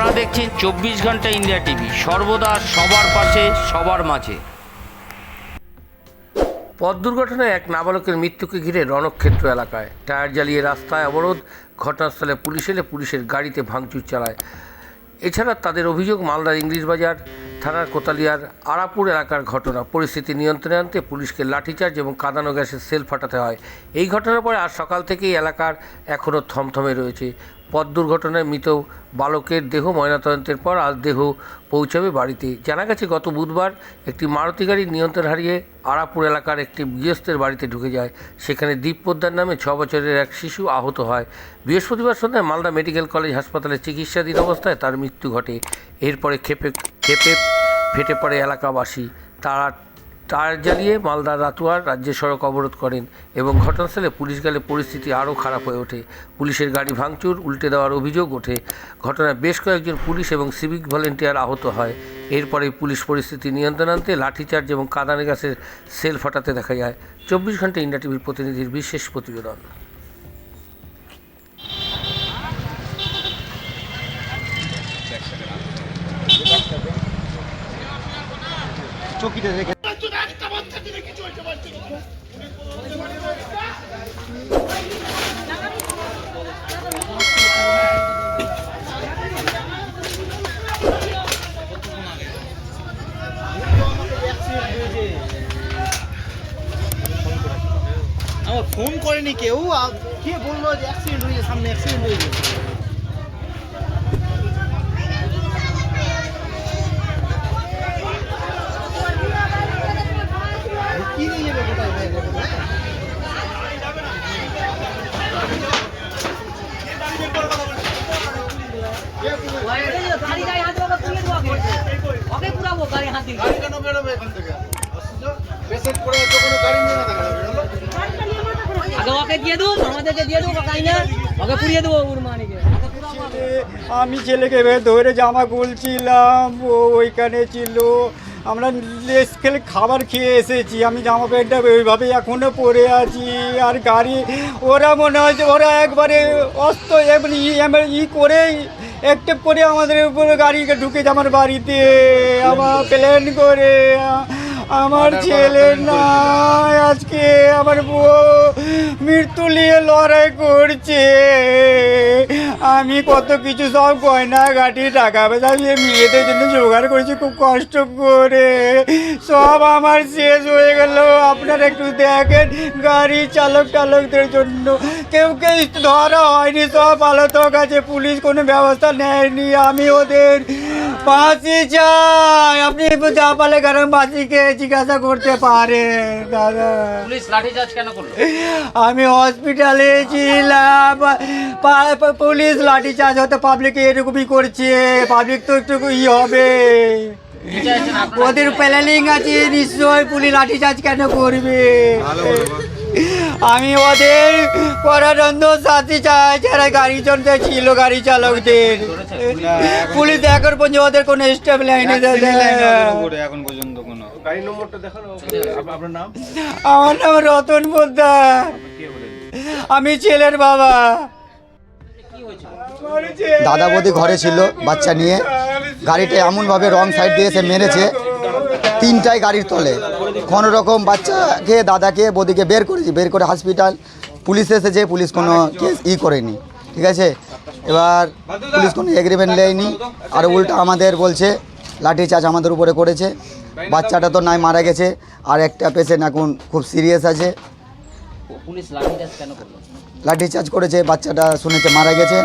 আপনারা দেখছেন চব্বিশ ঘণ্টা ইন্ডিয়া টিভি। সর্বদা সবার পাশে, সবার মাঝে। পথ দুর্ঘটনায় এক নাবালকের মৃত্যুকে ঘিরে রণক্ষেত্র এলাকায়। টায়ার জ্বালিয়ে রাস্তায় অবরোধ, ঘটনাস্থলে পুলিশ এলে পুলিশের গাড়িতে ভাঙচুর চালায়। এছাড়া তাদের অভিযোগ, মালদার ইংলিশ বাজার থানার কোতালিয়ার আরাপুর এলাকার ঘটনা। পরিস্থিতি নিয়ন্ত্রণে আনতে পুলিশকে লাঠিচার্জ এবং কাঁদানো গ্যাসের সেল ফাটাতে হয়। এই ঘটনার পরে আজ সকাল থেকেই এলাকার এখনও থমথমে রয়েছে। পথ দুর্ঘটনায় মৃত বালকের দেহ ময়নাতদন্তের পর আজ দেহ পৌঁছাবে বাড়িতে। জানা গেছে, গত বুধবার একটি মারুতি গাড়ির নিয়ন্ত্রণ হারিয়ে আরাপুর এলাকার একটি গৃহস্থের বাড়িতে ঢুকে যায়। সেখানে দীপ পোদ্দার নামে ছ বছরের এক শিশু আহত হয়। বৃহস্পতিবার সন্ধ্যায় মালদা মেডিকেল কলেজ হাসপাতালে চিকিৎসাধীন অবস্থায় তার মৃত্যু ঘটে। এরপরে খেপে খেপে ফেটে পড়ে এলাকাবাসী। তারা টায়ার জ্বালিয়ে মালদার রাতুয়ার রাজ্য সড়ক অবরোধ করেন এবং ঘটনাস্থলে পুলিশ গেলে পরিস্থিতি আরও খারাপ হয়ে ওঠে। পুলিশের গাড়ি ভাঙচুর, উল্টে দেওয়ার অভিযোগ ওঠে। ঘটনায় বেশ কয়েকজন পুলিশ এবং সিভিক ভলেন্টিয়ার আহত হয়। এরপরে পুলিশ পরিস্থিতি নিয়ন্ত্রণ আনতে লাঠিচার্জ এবং কাদানে গাছের সেল ফাটাতে দেখা যায়। চব্বিশ ঘণ্টা ইন্ডিয়া টিভির প্রতিনিধির বিশেষ প্রতিবেদন। চকিতে রেখে আমার ফোন করেনি কেউ কে বলল যে অ্যাক্সিডেন্ট হয়েছে সামনে অ্যাক্সিডেন্ট হয়েছে কি নিয়ে যাবে কোথায় ভাই বলো তো? গাড়ি গাড়ি হাতে ওকে পুড়িয়ে দেবো আগে ওকে পুরাবো গাড়ি কেন বেরোবে এখান থেকে? পেশেন্ট পড়ে আছে কোনো গাড়ি নিয়ে না দেখা যাবে জানো? আগে ওকে দিয়ে দেবো আমাদেরকে দিয়ে দেবো গাড়ি না ওকে পুড়িয়ে দেবো ওর মানিকে ওকে পুরাবো আগে। আমি ছেলেকে ধরে জামা গুলছিলাম ও ওইখানে ছিল। আমরা লেস খেলে খাবার খেয়ে এসেছি আমি জামা প্যান্টটা ওইভাবে এখনও পরে আছি। আর গাড়ি ওরা মনে হয় যে ওরা একবারে অস্ত এমনি ই- এমন ই করে একটা করে আমাদের উপরে গাড়িকে ঢুকেছে আমার বাড়িতে আমার প্ল্যান করে আমার ছেলে নাই আজকে আমার বউ মৃত্যু নিয়ে লড়াই করছে। আমি কত কিছু সব গয়না গাটি টাকা পয়সা দিয়ে মেয়েদের জন্য জোগাড় করেছি খুব কষ্ট করে। সব আমার শেষ হয়ে গেল। আপনারা একটু দেখেন গাড়ি চালক টালকদের জন্য। কেউ কেউ ধরা হয়নি সব আলোচক আছে পুলিশ কোনো ব্যবস্থা নেয়নি। আমি ওদের ফাঁসি চাই আপনি যা পালে কারণ ফাঁসিকে জিজ্ঞাসা করতে পারেন দাদা। পুলিশ লাঠিচার্জ কেন করল? আমি হসপিটালে ছিলাম। পুলিশ লাঠি চার্জ হতে পাবলিক এরকমই করছে। পাবলিক তো একটু ই হবে। ওদের প্ল্যানিং আছে নিশ্চয় পুলিশ লাঠি চার্জ কেন করবে? আমি ওদের করানন্দ সাথী চাই যারা গাড়ি চলতে ছিল গাড়ি চালকদের। পুলিশ এখন পর্যন্ত ওদের কোনো স্টেপ লাইনে এখন পর্যন্ত কোনো। গাড়ি নম্বরটা দেখানো আপনার নাম? আমার নাম রতন পোদ্দার। আমি ছেলের বাবা। দাদা বৌদি ঘরে ছিল বাচ্চা নিয়ে। গাড়িটা এমনভাবে রং সাইড দিয়ে এসে মেরেছে। তিনটাই গাড়ির তলে। কোনো রকম বাচ্চাকে দাদাকে বৌদিকে বের করেছি বের করে হসপিটাল পুলিশ এসেছে পুলিশ কোনো কেস ই করেনি ঠিক আছে? এবার পুলিশ কোনো এগ্রিমেন্ট নেয়নি আর উল্টা আমাদের বলছে লাঠি চার্জ আমাদের উপরে করেছে বাচ্চাটা তো নাই মারা গেছে আর একটা পেশেন্ট এখন খুব সিরিয়াস আছে। পুলিশ লাঠিচার্জ কেন করল? লাঠি চার্জ করেছে বাচ্চাটা শুনেছে মারা গেছে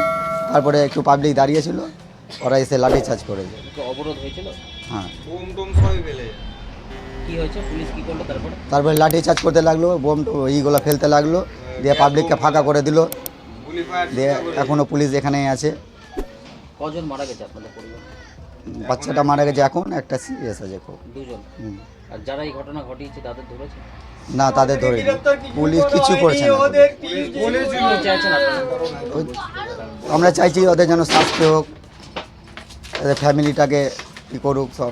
তারপরে একটু পাবলিক দাঁড়িয়েছিল ওরা এসে লাঠি চার্জ করেছে। অবরোধ হয়েছিল? হ্যাঁ। কি হয়েছে? পুলিশ কি করল তারপরে? তারপরে লাঠি চার্জ করতে লাগল বোম ইগুলো ফেলতে লাগল দিয়ে পাবলিককে ফাঁকা করে দিল দিয়ে এখনও পুলিশ এখানেই আছে। কজন মারা গেছে আপনাদের পরিবার? বাচ্চাটা মারা গেছে এখন একটা সিরিয়াস আছে খুব। দুজন? আর যারা এই ঘটনা ঘটিয়েছে তাদের ধরেছে? না তাদের ধরে পুলিশ কিছু করছে না। কি আমরা চাইছি ওদের যেন শাস্তি হোক এদের ফ্যামিলিটাকে ই করুক সব।